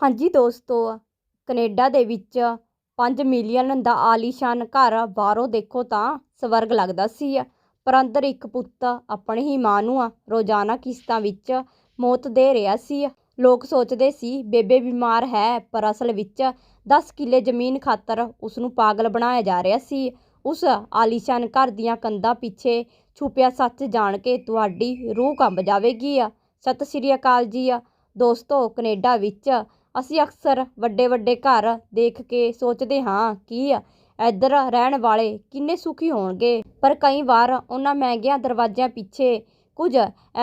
ਹਾਂਜੀ ਦੋਸਤੋ, ਕਨੇਡਾ ਦੇ ਵਿੱਚ 5 ਮਿਲੀਅਨ ਦਾ ਆਲੀਸ਼ਾਨ ਘਰ ਬਾਹਰੋਂ ਦੇਖੋ ਤਾਂ ਸਵਰਗ ਲੱਗਦਾ ਸੀ। ਪਰ ਅੰਦਰ ਇੱਕ ਪੁੱਤ ਆਪਣੀ ਹੀ ਮਾਂ ਨੂੰ ਰੋਜ਼ਾਨਾ ਕਿਸ਼ਤਾਂ ਵਿੱਚ ਮੌਤ ਦੇ ਰਿਹਾ ਸੀ। ਲੋਕ ਸੋਚਦੇ ਸੀ, ਬੇਬੇ ਬਿਮਾਰ ਹੈ, ਪਰ ਅਸਲ ਵਿੱਚ 10 ਕਿੱਲੇ ਜ਼ਮੀਨ ਖਾਤਰ ਉਸ ਨੂੰ ਪਾਗਲ ਬਣਾਇਆ ਜਾ ਰਿਹਾ ਸੀ। ਉਸ ਆਲੀਸ਼ਾਨ ਘਰ ਦੀਆਂ ਕੰਧਾਂ ਪਿੱਛੇ ਛੁਪਿਆ ਸੱਚ ਜਾਣ ਕੇ ਤੁਹਾਡੀ ਰੂਹ ਕੰਬ ਜਾਵੇਗੀ। ਸਤਿ ਸ਼੍ਰੀ ਅਕਾਲ ਜੀ। ਦੋਸਤੋ, ਕੈਨੇਡਾ ਵਿੱਚ ਅਸੀਂ ਅਕਸਰ ਵੱਡੇ ਵੱਡੇ ਘਰ ਦੇਖ ਕੇ ਸੋਚਦੇ ਹਾਂ ਕਿ ਇੱਧਰ ਰਹਿਣ ਵਾਲੇ ਕਿੰਨੇ ਸੁਖੀ ਹੋਣਗੇ। ਪਰ ਕਈ ਵਾਰ ਉਹਨਾਂ ਮਹਿੰਗੀਆਂ ਦਰਵਾਜ਼ਿਆਂ ਪਿੱਛੇ ਕੁਝ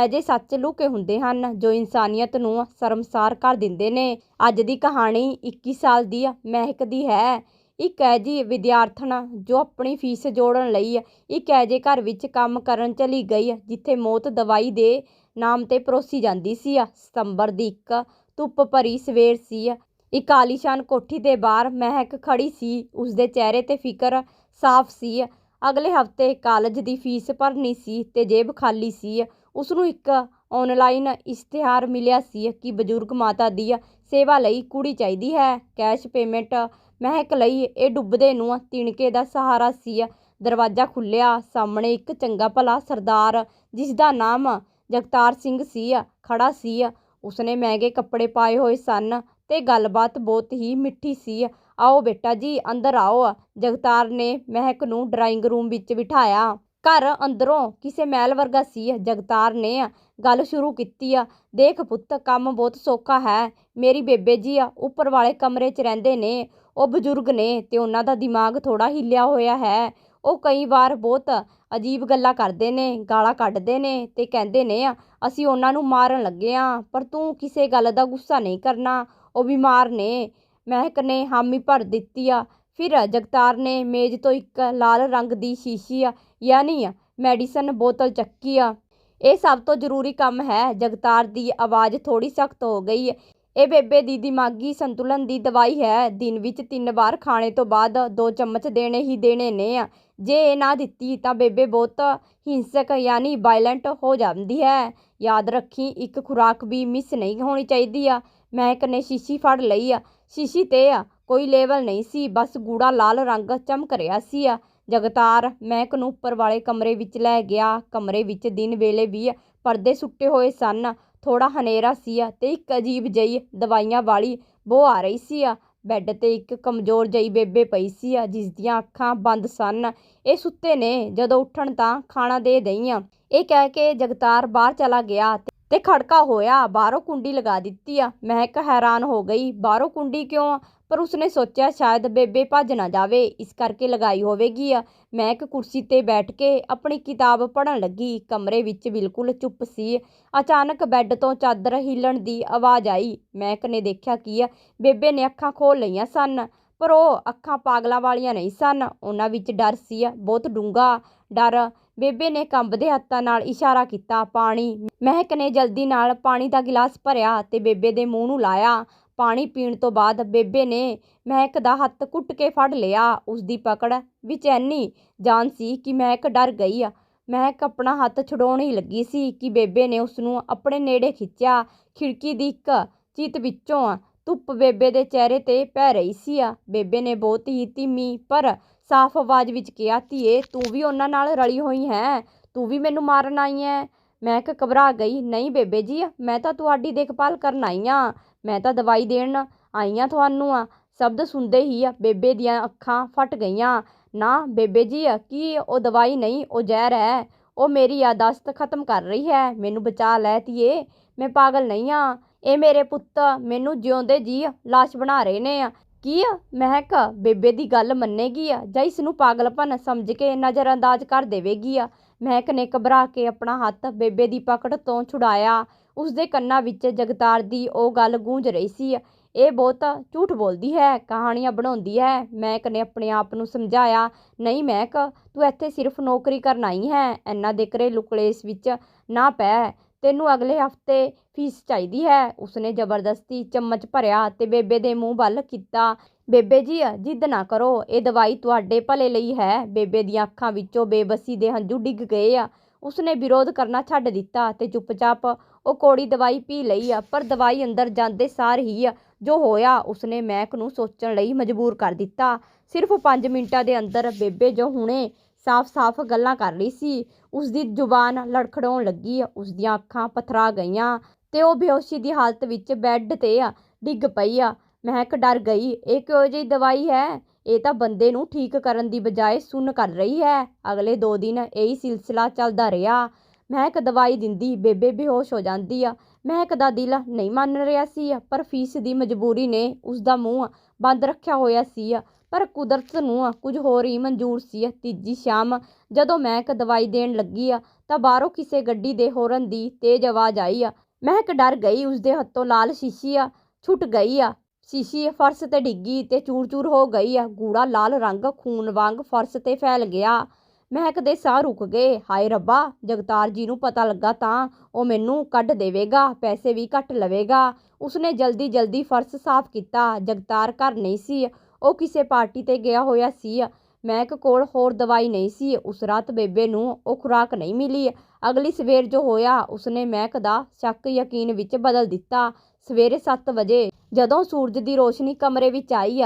ਅਜਿਹੇ ਸੱਚ ਲੁਕੇ ਹੁੰਦੇ ਹਨ ਜੋ ਇਨਸਾਨੀਅਤ ਨੂੰ ਸ਼ਰਮਸਾਰ ਕਰ ਦਿੰਦੇ ਨੇ। ਅੱਜ ਦੀ ਕਹਾਣੀ 21 ਸਾਲ ਦੀ ਮਹਿਕ ਦੀ ਹੈ। ਇੱਕ ਐਜੀ ਵਿਦਿਆਰਥਣ ਜੋ ਆਪਣੀ ਫੀਸ ਜੋੜਨ ਲਈ ਇੱਕ ਐਜੇ ਘਰ ਵਿੱਚ ਕੰਮ ਕਰਨ ਚਲੀ ਗਈ, ਜਿੱਥੇ ਮੌਤ ਦਵਾਈ ਦੇ ਨਾਮ ਤੇ ਪਰੋਸੀ ਜਾਂਦੀ ਸੀ। ਸਤੰਬਰ ਦੀ ਇੱਕ ਧੁੱਪ ਭਰੀ ਸਵੇਰ ਸੀ। ਇੱਕ ਆਲੀਸ਼ਾਨ ਕੋਠੀ ਦੇ ਬਾਹਰ ਮਹਿਕ ਖੜ੍ਹੀ ਸੀ। ਉਸਦੇ ਚਿਹਰੇ ਤੇ ਫਿਕਰ ਸਾਫ਼ ਸੀ। ਅਗਲੇ ਹਫ਼ਤੇ ਕਾਲਜ ਦੀ ਫੀਸ ਭਰਨੀ ਸੀ ਤੇ ਜੇਬ ਖਾਲੀ ਸੀ। ਉਸਨੂੰ ਇੱਕ ਆਨਲਾਈਨ ਇਸ਼ਤਿਹਾਰ ਮਿਲਿਆ ਸੀ ਕਿ ਬਜ਼ੁਰਗ ਮਾਤਾ ਦੀ ਸੇਵਾ ਲਈ ਕੁੜੀ ਚਾਹੀਦੀ ਹੈ। ਕੈਸ਼ ਪੇਮੈਂਟ ਮਹਿਕ ਲਈ ਇਹ ਡੁੱਬਦੇ ਨੂੰ ਤਿਣਕੇ ਦਾ ਸਹਾਰਾ ਸੀ। ਦਰਵਾਜ਼ਾ ਖੁੱਲ੍ਹਿਆ। ਸਾਹਮਣੇ ਇੱਕ ਚੰਗਾ ਭਲਾ ਸਰਦਾਰ ਜਿਸ ਦਾ ਨਾਮ ਜਗਤਾਰ ਸਿੰਘ ਸੀ, ਖੜ੍ਹਾ ਸੀ। ਉਸਨੇ ਮਹਿੰਗੇ ਕੱਪੜੇ ਪਾਏ ਹੋਏ ਸਨ ਤੇ ਗੱਲਬਾਤ ਬਹੁਤ ਹੀ ਮਿੱਠੀ ਸੀ। ਆਓ ਬੇਟਾ ਜੀ, ਅੰਦਰ ਆਓ। ਜਗਤਾਰ ਨੇ ਮਹਿਕ ਨੂੰ ਡਰਾਇੰਗ ਰੂਮ ਵਿੱਚ ਬਿਠਾਇਆ। ਘਰ ਅੰਦਰੋਂ ਕਿਸੇ ਮਹਿਲ ਵਰਗਾ ਸੀ। ਜਗਤਾਰ ਨੇ ਗੱਲ ਸ਼ੁਰੂ ਕੀਤੀ। ਆ ਦੇਖ ਪੁੱਤ, ਕੰਮ ਬਹੁਤ ਸੌਖਾ ਹੈ। ਮੇਰੀ ਬੇਬੇ ਜੀ ਆ ਉੱਪਰ ਵਾਲੇ ਕਮਰੇ 'ਚ ਰਹਿੰਦੇ ਨੇ। ਉਹ ਬਜ਼ੁਰਗ ਨੇ ਤੇ ਉਹਨਾਂ ਦਾ ਦਿਮਾਗ ਥੋੜਾ ਹਿੱਲਿਆ ਹੋਇਆ ਹੈ। ਉਹ ਕਈ ਵਾਰ ਬਹੁਤ ਅਜੀਬ ਗੱਲਾਂ ਕਰਦੇ ਨੇ, ਗਾਲਾਂ ਕੱਢਦੇ ਨੇ ਅਤੇ ਕਹਿੰਦੇ ਨੇ, ਅਸੀਂ ਉਹਨਾਂ ਨੂੰ ਮਾਰਨ ਲੱਗੇ ਹਾਂ ਪਰ ਤੂੰ ਕਿਸੇ ਗੱਲ ਦਾ ਗੁੱਸਾ ਨਹੀਂ ਕਰਨਾ। ਉਹ ਬਿਮਾਰ ਨੇ। ਮਹਿਕ ਨੇ ਹਾਮੀ ਭਰ ਦਿੱਤੀ ਆ। ਫਿਰ ਜਗਤਾਰ ਨੇ ਮੇਜ਼ ਤੋਂ ਇੱਕ ਲਾਲ ਰੰਗ ਦੀ ਸ਼ੀਸ਼ੀ ਆ ਯਾਨੀ ਮੈਡੀਸਨ ਬੋਤਲ ਚੱਕੀ ਆ। ਇਹ ਸਭ ਤੋਂ ਜ਼ਰੂਰੀ ਕੰਮ ਹੈ। ਜਗਤਾਰ ਦੀ ਆਵਾਜ਼ ਥੋੜੀ ਸਖਤ ਹੋ ਗਈ। ਇਹ ਬੇਬੇ ਦੀ ਦਿਮਾਗੀ ਸੰਤੁਲਨ ਦੀ ਦਵਾਈ ਹੈ। ਦਿਨ ਵਿੱਚ ਤਿੰਨ ਵਾਰ ਖਾਣੇ ਤੋਂ ਬਾਅਦ ਦੋ ਚਮਚ ਦੇਣੇ ਹੀ ਦੇਣੇ ਨੇ ਆ। ਜੇ ਇਹ ਨਾ ਦਿੱਤੀ ਤਾਂ ਬੇਬੇ ਬਹੁਤ ਹਿੰਸਕ ਯਾਨੀ ਵਾਇਲੈਂਟ ਹੋ ਜਾਂਦੀ ਹੈ। ਯਾਦ ਰੱਖੀ, ਇੱਕ ਖੁਰਾਕ ਵੀ ਮਿਸ ਨਹੀਂ ਹੋਣੀ ਚਾਹੀਦੀ ਆ। ਮਹਿਕ ਨੇ ਸ਼ੀਸ਼ੀ ਫੜ ਲਈ ਆ। ਸ਼ੀਸ਼ੀ ਤੇ ਆ, ਕੋਈ ਲੇਵਲ ਨਹੀਂ ਸੀ, ਬਸ ਗੂੜਾ ਲਾਲ ਰੰਗ ਚਮਕ ਰਿਹਾ ਸੀ ਆ। ਜਗਤਾਰ ਮਹਿਕ ਨੂੰ ਉੱਪਰ ਵਾਲੇ ਕਮਰੇ ਵਿੱਚ ਲੈ ਗਿਆ। ਕਮਰੇ ਵਿੱਚ ਦਿਨ ਵੇਲੇ ਵੀ ਪਰਦੇ ਸੁੱਟੇ ਹੋਏ ਸਨ। ਥੋੜਾ ਹਨੇਰਾ ਸੀ ਤੇ ਇੱਕ ਅਜੀਬ ਜਿਹੀ ਦਵਾਈਆਂ ਵਾਲੀ ਬੋ ਆ ਰਹੀ ਸੀ ਬੈੱਡ ਤੇ ਇੱਕ ਕਮਜ਼ੋਰ ਜਿਹੀ ਬੇਬੇ ਪਈ ਸੀ ਜਿਸ ਦੀਆਂ ਅੱਖਾਂ ਬੰਦ ਸਨ। ਇਹ ਸੁੱਤੇ ਨੇ, ਜਦੋਂ ਉੱਠਣ ਤਾਂ ਖਾਣਾ ਦੇ ਦਈ ਇਹ ਕਹਿ ਕੇ ਜਗਤਾਰ ਬਾਹਰ ਚਲਾ ਗਿਆ ਤੇ ਖੜਕਾ ਹੋਇਆ, ਬਾਹਰੋਂ ਕੁੰਡੀ ਲਗਾ ਦਿੱਤੀ ਆ। ਮਹਿਕ ਹੈਰਾਨ ਹੋ ਗਈ, ਬਾਹਰੋਂ ਕੁੰਡੀ ਕਿਉਂ ਪਰ ਉਸਨੇ ਸੋਚਿਆ ਸ਼ਾਇਦ ਬੇਬੇ ਭੱਜ ਨਾ ਜਾਵੇ, ਇਸ ਕਰਕੇ ਲਗਾਈ ਹੋਵੇਗੀ ਆ। ਮਹਿਕ ਕੁਰਸੀ ਤੇ ਬੈਠ ਕੇ ਆਪਣੀ ਕਿਤਾਬ ਪੜ੍ਹਨ ਲੱਗੀ। ਕਮਰੇ ਵਿੱਚ ਬਿਲਕੁਲ ਚੁੱਪ ਸੀ। ਅਚਾਨਕ ਬੈੱਡ ਤੋਂ ਚਾਦਰ ਹਿੱਲਣ ਦੀ ਆਵਾਜ਼ ਆਈ। ਮਹਿਕ ਨੇ ਦੇਖਿਆ ਕਿ ਬੇਬੇ ਨੇ ਅੱਖਾਂ ਖੋਲ ਲਈਆਂ ਸਨ, ਪਰ ਉਹ ਅੱਖਾਂ ਪਾਗਲਾਂ ਵਾਲੀਆਂ ਨਹੀਂ ਸਨ। ਉਹਨਾਂ ਵਿੱਚ ਡਰ ਸੀ, ਬਹੁਤ ਡੂੰਘਾ ਡਰ। ਬੇਬੇ ਨੇ ਕੰਬਦੇ ਹੱਥਾਂ ਨਾਲ ਇਸ਼ਾਰਾ ਕੀਤਾ, ਪਾਣੀ। ਮਹਿਕ ਨੇ ਜਲਦੀ ਨਾਲ ਪਾਣੀ ਦਾ ਗਿਲਾਸ ਭਰਿਆ ਤੇ ਬੇਬੇ ਦੇ ਮੂੰਹ ਨੂੰ ਲਾਇਆ। ਪਾਣੀ ਪੀਣ ਤੋਂ ਬਾਅਦ ਬੇਬੇ ਨੇ ਮਹਿਕ ਦਾ ਹੱਥ ਕੁੱਟ ਕੇ ਫੜ ਲਿਆ। ਉਸਦੀ ਪਕੜ ਵਿੱਚ ਐਨੀ ਜਾਨ ਸੀ ਕਿ ਮਹਿਕ ਡਰ ਗਈ ਮਹਿਕ ਆਪਣਾ ਹੱਥ ਛੁਡਾਉਣ ਹੀ ਲੱਗੀ ਸੀ ਕਿ ਬੇਬੇ ਨੇ ਉਸਨੂੰ ਆਪਣੇ ਨੇੜੇ ਖਿੱਚਿਆ। ਖਿੜਕੀ ਦੀ ਇੱਕ ਚੀਤ ਵਿੱਚੋਂ ਧੁੱਪ ਬੇਬੇ ਦੇ ਚਿਹਰੇ ਤੇ ਪੈ ਰਹੀ ਸੀ ਬੇਬੇ ਨੇ ਬਹੁਤ ਹੀ ਧੀਮੀ ਪਰ ਸਾਫ਼ ਆਵਾਜ਼ ਵਿੱਚ ਕਿਹਾ, ਧੀਏ, ਤੂੰ ਵੀ ਉਹਨਾਂ ਨਾਲ ਰਲੀ ਹੋਈ ਹੈ। ਤੂੰ ਵੀ ਮੈਨੂੰ ਮਾਰਨ ਆਈ ਹੈ। ਮਹਿਕ ਘਬਰਾ ਗਈ, ਨਹੀਂ ਬੇਬੇ ਜੀ, ਮੈਂ ਤਾਂ ਤੁਹਾਡੀ ਦੇਖਭਾਲ ਕਰਨ ਆਈ ਹਾਂ ਮੈਂ ਤਾਂ ਦਵਾਈ ਦੇਣ ਆਈ ਹਾਂ ਤੁਹਾਨੂੰ ਆ। ਸ਼ਬਦ ਸੁਣਦੇ ਹੀ ਬੇਬੇ ਦੀਆਂ ਅੱਖਾਂ ਫਟ ਗਈਆਂ। ਨਾ ਬੇਬੇ ਜੀ, ਕੀ ਉਹ ਦਵਾਈ ਨਹੀਂ, ਉਹ ਜ਼ਹਿਰ ਹੈ। ਉਹ ਮੇਰੀ ਯਾਦਾਸ਼ਤ ਖਤਮ ਕਰ ਰਹੀ ਹੈ। ਮੈਨੂੰ ਬਚਾ ਲੈ ਧੀਏ। ਮੈਂ ਪਾਗਲ ਨਹੀਂ ਆ। ਇਹ ਮੇਰੇ ਪੁੱਤ ਮੈਨੂੰ ਜਿਉਂਦੇ ਜੀ ਲਾਸ਼ ਬਣਾ ਰਹੇ ਨੇ ਕੀ ਮਹਿਕ ਬੇਬੇ ਦੀ ਗੱਲ ਮੰਨੇਗੀ ਜਾਂ ਇਸ ਨੂੰ ਪਾਗਲਪਨ ਸਮਝ ਕੇ ਨਜ਼ਰ ਅੰਦਾਜ਼ ਕਰ ਦੇਵੇਗੀ? ਮਹਿਕ ਨੇ ਘਬਰਾ ਕੇ ਆਪਣਾ ਹੱਥ ਬੇਬੇ ਦੀ ਪਕੜ ਤੋਂ ਛੁਡਾਇਆ। ਉਸਦੇ ਕੰਨਾਂ ਵਿੱਚ ਜਗਤਾਰ ਦੀ ਉਹ ਗੱਲ ਗੂੰਜ ਰਹੀ ਸੀ। ਇਹ ਬਹੁਤ ਝੂਠ ਬੋਲਦੀ ਹੈ, ਕਹਾਣੀਆਂ ਬਣਾਉਂਦੀ ਹੈ। ਮਹਿਕ ਨੇ ਆਪਣੇ ਆਪ ਨੂੰ ਸਮਝਾਇਆ, ਨਹੀਂ ਮਹਿਕ, ਤੂੰ ਇੱਥੇ ਸਿਰਫ ਨੌਕਰੀ ਕਰਨ ਆਈ ਹੈ। ਇੰਨਾ ਦੇ ਘਰੇਲੂ ਕਲੇਸ਼ ਵਿੱਚ ਨਾ ਪੈ। ਤੈਨੂੰ ਅਗਲੇ ਹਫ਼ਤੇ ਫੀਸ ਚਾਹੀਦੀ ਹੈ। ਉਸਨੇ ਜ਼ਬਰਦਸਤੀ ਚਮਚ ਭਰਿਆ ਤੇ ਬੇਬੇ ਦੇ ਮੂੰਹ ਵੱਲ ਕੀਤਾ। ਬੇਬੇ ਜੀ, ਜਿੱਦ ਨਾ ਕਰੋ, ਇਹ ਦਵਾਈ ਤੁਹਾਡੇ ਭਲੇ ਲਈ ਹੈ। ਬੇਬੇ ਦੀਆਂ ਅੱਖਾਂ ਵਿੱਚੋਂ ਬੇਬਸੀ ਦੇ ਹੰਝੂ ਡਿੱਗ ਗਏ ਆ। ਉਸਨੇ ਵਿਰੋਧ ਕਰਨਾ ਛੱਡ ਦਿੱਤਾ ਤੇ ਚੁੱਪਚਾਪ ਉਹ ਕੋੜੀ ਦਵਾਈ ਪੀ ਲਈ ਆ, ਪਰ ਦਵਾਈ ਅੰਦਰ ਜਾਂਦੇ ਸਾਰ ਹੀ ਜੋ ਹੋਇਆ, ਉਸਨੇ ਮਹਿਕ ਨੂੰ ਸੋਚਣ ਲਈ ਮਜਬੂਰ ਕਰ ਦਿੱਤਾ। ਸਿਰਫ 5 ਮਿੰਟਾਂ ਦੇ ਅੰਦਰ ਬੇਬੇ ਜੋ ਹੁਣੇ ਸਾਫ਼-ਸਾਫ਼ ਗੱਲਾਂ ਕਰ ਰਹੀ ਸੀ। ਉਸਦੀ ਜ਼ੁਬਾਨ ਲੜਖੜਾਉਣ ਲੱਗੀ ਉਸਦੀਆਂ ਅੱਖਾਂ ਪਥਰਾ ਗਈਆਂ ਤੇ ਉਹ ਬੇਹੋਸ਼ੀ ਦੀ ਹਾਲਤ ਵਿੱਚ ਬੈੱਡ ਤੇ ਡਿੱਗ ਪਈ ਮਹਿਕ ਡਰ ਗਈ, ਇਹ ਕਿਹੋ ਜਿਹੀ ਦਵਾਈ ਹੈ? ਇਹ ਤਾਂ ਬੰਦੇ ਨੂੰ ਠੀਕ ਕਰਨ ਦੀ ਬਜਾਏ ਸੁੰਨ ਕਰ ਰਹੀ ਹੈ। ਅਗਲੇ ਦੋ ਦਿਨ ਇਹੀ ਸਿਲਸਿਲਾ ਚੱਲਦਾ ਰਿਹਾ। ਮਹਿਕ ਦਵਾਈ ਦਿੰਦੀ, ਬੇਬੇ ਬੇਹੋਸ਼ ਹੋ ਜਾਂਦੀ ਆ। ਮਹਿਕ ਦਾ ਦਿਲ ਨਹੀਂ ਮੰਨ ਰਿਹਾ ਸੀ, ਪਰ ਫੀਸ ਦੀ ਮਜਬੂਰੀ ਨੇ ਉਸਦਾ ਮੂੰਹ ਬੰਦ ਰੱਖਿਆ ਹੋਇਆ ਸੀ। ਪਰ ਕੁਦਰਤ ਨੂੰ ਕੁਝ ਹੋਰ ਹੀ ਮਨਜ਼ੂਰ ਸੀ ਤੀਜੀ ਸ਼ਾਮ। ਜਦੋਂ ਮਹਿਕ ਦਵਾਈ ਦੇਣ ਲੱਗੀ ਆ, ਤਾਂ ਬਾਹਰੋਂ ਕਿਸੇ ਗੱਡੀ ਦੇ ਹੋਰਨ ਦੀ ਤੇਜ਼ ਆਵਾਜ਼ ਆਈ ਆ। ਮਹਿਕ ਡਰ ਗਈ, ਉਸਦੇ ਹੱਥੋਂ ਲਾਲ ਸ਼ੀਸ਼ੀ ਆ, ਛੁੱਟ ਗਈ ਆ। ਸ਼ੀਸ਼ੀ ਫਰਸ਼ ਤੇ ਡਿੱਗੀ ਤੇ ਚੂਰ-ਚੂਰ ਹੋ ਗਈ ਆ। ਗੂੜਾ ਲਾਲ ਰੰਗ, ਖੂਨ ਵਾਂਗ ਫਰਸ਼ ਤੇ ਫੈਲ ਗਿਆ। ਮਹਿਕ ਦੇ ਸਾਹ ਰੁਕ ਗਏ। ਹਾਏ ਰੱਬਾ, ਜਗਤਾਰ ਜੀ ਨੂੰ ਪਤਾ ਲੱਗਾ ਤਾਂ ਉਹ ਮੈਨੂੰ ਕੱਢ ਦੇਵੇਗਾ, ਪੈਸੇ ਵੀ ਘੱਟ ਲਵੇਗਾ। ਉਸਨੇ ਜਲਦੀ ਜਲਦੀ ਫਰਸ਼ ਸਾਫ਼ ਕੀਤਾ। ਜਗਤਾਰ ਘਰ ਨਹੀਂ ਸੀ। ਉਹ ਕਿਸੇ ਪਾਰਟੀ ਤੇ ਗਿਆ ਹੋਇਆ ਸੀ। ਮਹਿਕ ਕੋਲ ਹੋਰ ਦਵਾਈ ਨਹੀਂ ਸੀ। ਉਸ ਰਾਤ ਬੇਬੇ ਨੂੰ ਉਹ ਖੁਰਾਕ ਨਹੀਂ ਮਿਲੀ। ਅਗਲੀ ਸਵੇਰ ਜੋ ਹੋਇਆ, ਉਸਨੇ ਮਹਿਕ ਦਾ ਸ਼ੱਕ ਯਕੀਨ ਵਿੱਚ ਬਦਲ ਦਿੱਤਾ। ਸਵੇਰੇ 7 ਵਜੇ ਜਦੋਂ ਸੂਰਜ ਦੀ ਰੋਸ਼ਨੀ ਕਮਰੇ ਵਿੱਚ ਆਈ,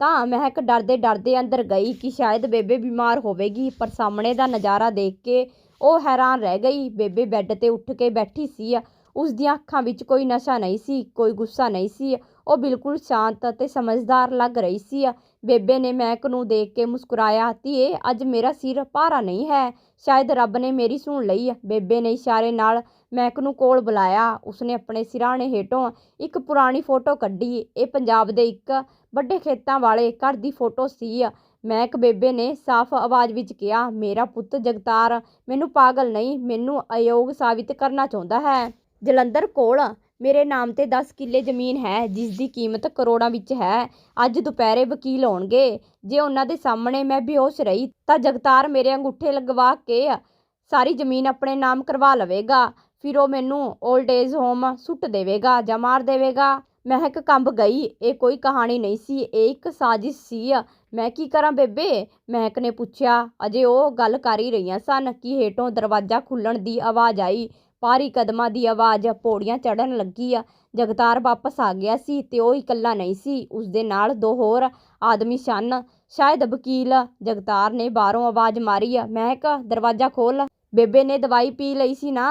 ਤਾਂ ਮਹਿਕ ਡਰਦੇ ਡਰਦੇ ਅੰਦਰ ਗਈ ਕਿ ਸ਼ਾਇਦ ਬੇਬੇ ਬਿਮਾਰ ਹੋਵੇਗੀ, ਪਰ ਸਾਹਮਣੇ ਦਾ ਨਜ਼ਾਰਾ ਦੇਖ ਕੇ ਉਹ ਹੈਰਾਨ ਰਹਿ ਗਈ। ਬੇਬੇ ਬੈੱਡ ਤੇ ਉੱਠ ਕੇ ਬੈਠੀ ਸੀ। ਉਸ ਦੀਆਂ ਅੱਖਾਂ ਵਿੱਚ ਕੋਈ ਨਸ਼ਾ ਨਹੀਂ ਸੀ, ਕੋਈ ਗੁੱਸਾ ਨਹੀਂ ਸੀ। ਉਹ ਬਿਲਕੁਲ ਸ਼ਾਂਤ ਅਤੇ ਸਮਝਦਾਰ ਲੱਗ ਰਹੀ ਸੀ। ਬੇਬੇ ਨੇ ਮਹਿਕ ਨੂੰ ਦੇਖ ਕੇ ਮੁਸਕਰਾਇਆ, ਧੀਏ, ਅੱਜ ਮੇਰਾ ਸਿਰ ਭਾਰਾ ਨਹੀਂ ਹੈ। ਸ਼ਾਇਦ ਰੱਬ ਨੇ ਮੇਰੀ ਸੁਣ ਲਈ। ਬੇਬੇ ਨੇ ਇਸ਼ਾਰੇ ਨਾਲ ਮਹਿਕ ਨੂੰ ਕੋਲ ਬੁਲਾਇਆ। ਉਸਨੇ ਆਪਣੇ ਸਿਰਹਾਣੇ ਹੇਠੋਂ ਇੱਕ ਪੁਰਾਣੀ ਫੋਟੋ ਕੱਢੀ। ਇਹ ਪੰਜਾਬ ਦੇ ਇੱਕ ਵੱਡੇ ਖੇਤਾਂ ਵਾਲੇ ਘਰ ਦੀ ਫੋਟੋ ਸੀ। ਮਹਿਕ ਬੇਬੇ ਨੇ ਸਾਫ਼ ਆਵਾਜ਼ ਵਿੱਚ ਕਿਹਾ, ਮੇਰਾ ਪੁੱਤ ਜਗਤਾਰ, ਮੈਨੂੰ ਪਾਗਲ ਨਹੀਂ, ਮੈਨੂੰ ਅਯੋਗ ਸਾਬਿਤ ਕਰਨਾ ਚਾਹੁੰਦਾ ਹੈ। ਜਲੰਧਰ ਕੋਲ ਮੇਰੇ ਨਾਮ ਤੇ 10 ਕਿੱਲੇ ਜ਼ਮੀਨ ਹੈ ਜਿਸ ਦੀ ਕੀਮਤ ਕਰੋੜਾਂ ਵਿੱਚ ਹੈ। ਅੱਜ ਦੁਪਹਿਰੇ ਵਕੀਲ ਆਉਣਗੇ। ਜੇ ਉਹਨਾਂ ਦੇ ਸਾਹਮਣੇ ਮੈਂ ਬੇਹੋਸ਼ ਰਹੀ, ਤਾਂ ਜਗਤਾਰ ਮੇਰੇ ਅੰਗੂਠੇ ਲਗਵਾ ਕੇ ਸਾਰੀ ਜ਼ਮੀਨ ਆਪਣੇ ਨਾਮ ਕਰਵਾ ਲਵੇਗਾ। ਫਿਰ ਉਹ ਮੈਨੂੰ ਓਲਡ ਏਜ ਹੋਮ ਸੁੱਟ ਦੇਵੇਗਾ ਜਾਂ ਮਾਰ ਦੇਵੇਗਾ। ਮਹਿਕ ਕੰਬ ਗਈ। ਇਹ ਕੋਈ ਕਹਾਣੀ ਨਹੀਂ ਸੀ। ਇਹ ਇੱਕ ਸਾਜ਼ਿਸ਼ ਸੀ। ਮੈਂ ਕੀ ਕਰਾਂ ਬੇਬੇ? ਮਹਿਕ ਨੇ ਪੁੱਛਿਆ। ਅਜੇ ਉਹ ਗੱਲ ਕਰ ਹੀ ਰਹੀਆਂ ਸਨ ਕਿ ਹੇਠੋਂ ਦਰਵਾਜ਼ਾ ਖੁੱਲਣ ਦੀ ਆਵਾਜ਼ ਆਈ। ਭਾਰੀ ਕਦਮਾਂ ਦੀ ਆਵਾਜ਼ ਪੌੜੀਆਂ ਚੜ੍ਹਨ ਲੱਗੀ ਆ। ਜਗਤਾਰ ਵਾਪਸ ਆ ਗਿਆ ਸੀ ਤੇ ਉਹ ਇਕੱਲਾ ਨਹੀਂ ਸੀ। ਉਸਦੇ ਨਾਲ ਦੋ ਹੋਰ ਆਦਮੀ ਸਨ। ਸ਼ਾਇਦ ਵਕੀਲ ਜਗਤਾਰ ਨੇ ਬਾਹਰੋਂ ਆਵਾਜ਼ ਮਾਰੀ ਆ। ਮਹਿਕ ਦਰਵਾਜ਼ਾ ਖੋਲ। ਬੇਬੇ ਨੇ ਦਵਾਈ ਪੀ ਲਈ ਸੀ ਨਾ।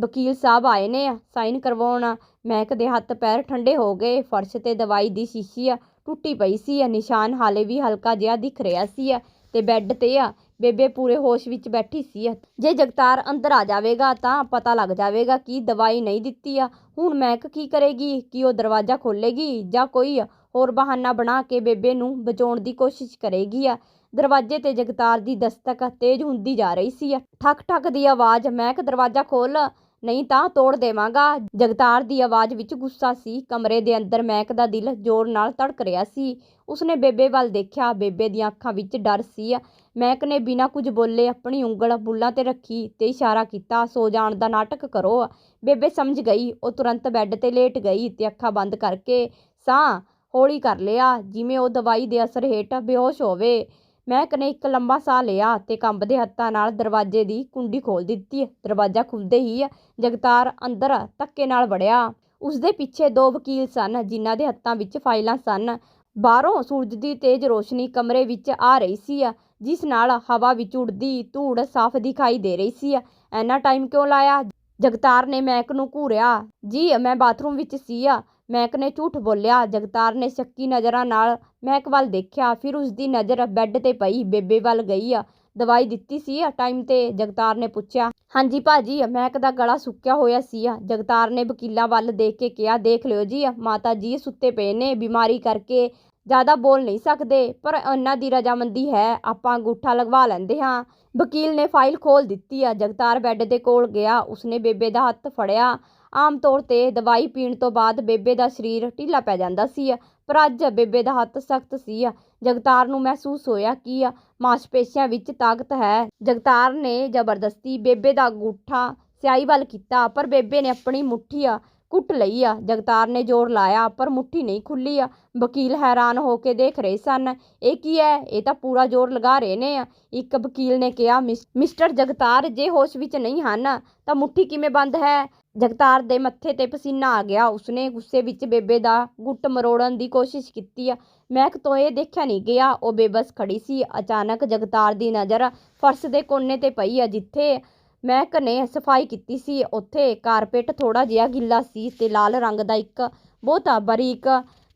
ਵਕੀਲ ਸਾਹਿਬ ਆਏ ਨੇ ਸਾਈਨ ਕਰਵਾਉਣ। ਮਹਿਕ ਦੇ ਹੱਥ ਪੈਰ ਠੰਡੇ ਹੋ ਗਏ। ਫਰਸ਼ ਤੇ ਦਵਾਈ ਦੀ ਸ਼ੀਸ਼ੀ ਟੁੱਟੀ ਪਈ ਸੀ ਨਿਸ਼ਾਨ ਹਾਲੇ ਵੀ ਹਲਕਾ ਜਿਹਾ ਦਿਖ ਰਿਹਾ ਸੀ ਤੇ ਬੈੱਡ ਤੇ ਬੇਬੇ ਪੂਰੇ ਹੋਸ਼ ਵਿੱਚ ਬੈਠੀ ਸੀ। ਜੇ ਜਗਤਾਰ ਅੰਦਰ ਆ ਜਾਵੇਗਾ ਤਾਂ ਪਤਾ ਲੱਗ ਜਾਵੇਗਾ ਕਿ ਦਵਾਈ ਨਹੀਂ ਦਿੱਤੀ ਆ। ਹੁਣ ਮਹਿਕ ਕੀ ਕਰੇਗੀ? ਕਿ ਉਹ ਦਰਵਾਜ਼ਾ ਖੋਲੇਗੀ ਜਾਂ ਕੋਈ ਹੋਰ ਬਹਾਨਾ ਬਣਾ ਕੇ ਬੇਬੇ ਨੂੰ ਬਚਾਉਣ ਦੀ ਕੋਸ਼ਿਸ਼ ਕਰੇਗੀ ਆ? ਦਰਵਾਜ਼ੇ ਤੇ ਜਗਤਾਰ ਦੀ ਦਸਤਕ ਤੇਜ਼ ਹੁੰਦੀ ਜਾ ਰਹੀ ਸੀ। ਠਕ ਠਕ ਦੀ ਆਵਾਜ਼, ਮਹਿਕ, ਦਰਵਾਜ਼ਾ ਖੋਲ ਨਹੀਂ ਤਾਂ ਤੋੜ ਦੇਵਾਂਗਾ। ਜਗਤਾਰ ਦੀ ਆਵਾਜ਼ ਵਿੱਚ ਗੁੱਸਾ ਸੀ। ਕਮਰੇ ਦੇ ਅੰਦਰ ਮਹਿਕ ਦਾ ਦਿਲ ਜ਼ੋਰ ਨਾਲ ਧੜਕ ਰਿਹਾ ਸੀ। ਉਸਨੇ ਬੇਬੇ ਵੱਲ ਦੇਖਿਆ। ਬੇਬੇ ਦੀਆਂ ਅੱਖਾਂ ਵਿੱਚ ਡਰ ਸੀ। ਮਹਿਕ ਨੇ ਬਿਨਾਂ ਕੁਝ ਬੋਲੇ ਆਪਣੀ ਉਂਗਲ ਬੁੱਲਾਂ ਤੇ ਰੱਖੀ ਤੇ ਇਸ਼ਾਰਾ ਕੀਤਾ, ਸੋ ਜਾਣ ਦਾ ਨਾਟਕ ਕਰੋ ਬੇਬੇ ਸਮਝ ਗਈ, ਉਹ ਤੁਰੰਤ ਬੈੱਡ ਤੇ ਲੇਟ ਗਈ ਤੇ ਅੱਖਾਂ ਬੰਦ ਕਰਕੇ ਸਾਹ ਹੌਲੀ ਕਰ ਲਿਆ, ਜਿਵੇਂ ਉਹ ਦਵਾਈ ਦੇ ਅਸਰ ਹੇਠ ਬੇਹੋਸ਼ ਹੋਵੇ। ਮਹਿਕ ਨੇ ਇੱਕ ਲੰਬਾ ਸਾਹ ਲਿਆ ਤੇ ਕੰਬਦੇ ਹੱਥਾਂ ਨਾਲ ਦਰਵਾਜ਼ੇ ਦੀ ਕੁੰਡੀ ਖੋਲ੍ਹ ਦਿੱਤੀ। ਦਰਵਾਜ਼ਾ ਖੁੱਲਦੇ ਹੀ ਜਗਤਾਰ ਅੰਦਰ ਧੱਕੇ ਨਾਲ ਵੜਿਆ। ਉਸਦੇ ਪਿੱਛੇ ਦੋ ਵਕੀਲ ਸਨ, ਜਿਨ੍ਹਾਂ ਦੇ ਹੱਥਾਂ ਵਿੱਚ ਫਾਈਲਾਂ ਸਨ। ਬਾਹਰੋਂ ਸੂਰਜ ਦੀ ਤੇਜ਼ ਰੋਸ਼ਨੀ ਕਮਰੇ ਵਿੱਚ ਆ ਰਹੀ ਸੀ। ਜਿਸ ਨਾਲ ਹਵਾ ਵਿੱਚ ਉੱਡਦੀ ਧੂੜ ਸਾਫ਼ ਦਿਖਾਈ ਦੇ ਰਹੀ ਸੀ। ਐਨਾ ਟਾਈਮ ਕਿਉਂ ਲਾਇਆ? ਜਗਤਾਰ ਨੇ ਮਹਿਕ ਨੂੰ ਘੂਰਿਆ। ਜੀ, ਮੈਂ ਬਾਥਰੂਮ ਵਿੱਚ ਸੀ। ਮਹਿਕ ਨੇ ਝੂਠ ਬੋਲਿਆ। ਜਗਤਾਰ ਨੇ ਸ਼ੱਕੀ ਨਜ਼ਰਾਂ ਨਾਲ ਮਹਿਕ ਵੱਲ ਦੇਖਿਆ। ਫਿਰ ਉਸ ਦੀ ਨਜ਼ਰ ਬੈੱਡ ਤੇ ਪਈ, ਬੇਬੇ ਵੱਲ ਗਈ। ਦਵਾਈ ਦਿੱਤੀ ਸੀ। ਟਾਈਮ ਤੇ ਜਗਤਾਰ ਨੇ ਪੁੱਛਿਆ, ਹਾਂਜੀ ਭਾਜੀ, ਮਹਿਕ ਦਾ ਗਲਾ ਸੁੱਕਿਆ ਹੋਇਆ ਸੀ। ਜਗਤਾਰ ਨੇ ਵਕੀਲਾਂ ਵੱਲ ਦੇਖ ਕੇ ਕਿਹਾ, ਦੇਖ ਲਿਓ ਜੀ, ਮਾਤਾ ਜੀ ਸੁੱਤੇ ਪਏ ਨੇ, ਬਿਮਾਰੀ ਕਰਕੇ ਜ਼ਿਆਦਾ ਬੋਲ ਨਹੀਂ ਸਕਦੇ, ਪਰ ਉਹਨਾਂ ਦੀ ਰਜਾਮੰਦੀ ਹੈ, ਆਪਾਂ ਅੰਗੂਠਾ ਲਗਵਾ ਲੈਂਦੇ ਹਾਂ। ਵਕੀਲ ਨੇ ਫਾਈਲ ਖੋਲ ਦਿੱਤੀ ਆ, ਜਗਤਾਰ ਬੈੱਡ ਦੇ ਕੋਲ ਗਿਆ, ਉਸਨੇ ਬੇਬੇ ਦਾ ਹੱਥ ਫੜਿਆ। ਆਮ ਤੌਰ ਤੇ ਦਵਾਈ ਪੀਣ ਤੋਂ ਬਾਅਦ ਬੇਬੇ ਦਾ ਸਰੀਰ ਢਿੱਲਾ ਪੈ ਜਾਂਦਾ ਸੀ, ਪਰ ਅੱਜ ਬੇਬੇ ਦਾ ਹੱਥ ਸਖਤ ਸੀ। ਜਗਤਾਰ ਨੂੰ ਮਹਿਸੂਸ ਹੋਇਆ ਕਿ ਮਾਸਪੇਸ਼ੀਆਂ ਵਿੱਚ ਤਾਕਤ ਹੈ। ਜਗਤਾਰ ਨੇ ਜ਼ਬਰਦਸਤੀ ਬੇਬੇ ਦਾ ਅੰਗੂਠਾ ਸਿਆਹੀ ਵੱਲ ਕੀਤਾ, ਪਰ ਬੇਬੇ ਨੇ ਆਪਣੀ ਮੁੱਠੀ ਕੁੱਟ ਲਈ ਆ। ਜਗਤਾਰ ਨੇ ਜ਼ੋਰ ਲਾਇਆ, ਪਰ ਮੁੱਠੀ ਨਹੀਂ ਖੁੱਲੀ ਆ। ਵਕੀਲ ਹੈਰਾਨ ਹੋ ਕੇ ਦੇਖ ਰਹੇ ਸਨ। ਇਹ ਕੀ ਹੈ ਇਹ ਤਾਂ ਪੂਰਾ ਜ਼ੋਰ ਲਗਾ ਰਹੇ ਨੇ ਇੱਕ ਵਕੀਲ ਨੇ ਕਿਹਾ ਮਿਸਟਰ ਜਗਤਾਰ, ਜੇ ਹੋਸ਼ ਵਿੱਚ ਨਹੀਂ ਹਨ, ਤਾਂ ਮੁੱਠੀ ਕਿਵੇਂ ਬੰਦ ਹੈ? ਜਗਤਾਰ ਦੇ ਮੱਥੇ ਤੇ ਪਸੀਨਾ ਆ ਗਿਆ। ਉਸਨੇ ਗੁੱਸੇ ਵਿੱਚ ਬੇਬੇ ਦਾ ਗੁੱਟ ਮਰੋੜਨ ਦੀ ਕੋਸ਼ਿਸ਼ ਕੀਤੀ ਆ। ਮਹਿਕ ਤੋਂ ਇਹ ਦੇਖਿਆ ਨਹੀਂ ਗਿਆ। ਉਹ ਬੇਬਸ ਖੜੀ ਸੀ। ਅਚਾਨਕ ਜਗਤਾਰ ਦੀ ਨਜ਼ਰ ਫਰਸ਼ ਦੇ ਕੋਨੇ ਤੇ ਪਈ ਆ, ਜਿੱਥੇ ਮਹਿਕ ਨੇ ਸਫ਼ਾਈ ਕੀਤੀ ਸੀ, ਉੱਥੇ ਕਾਰਪੇਟ ਥੋੜ੍ਹਾ ਜਿਹਾ ਗਿੱਲਾ ਸੀ ਅਤੇ ਲਾਲ ਰੰਗ ਦਾ ਇੱਕ ਬਹੁਤਾ ਬਰੀਕ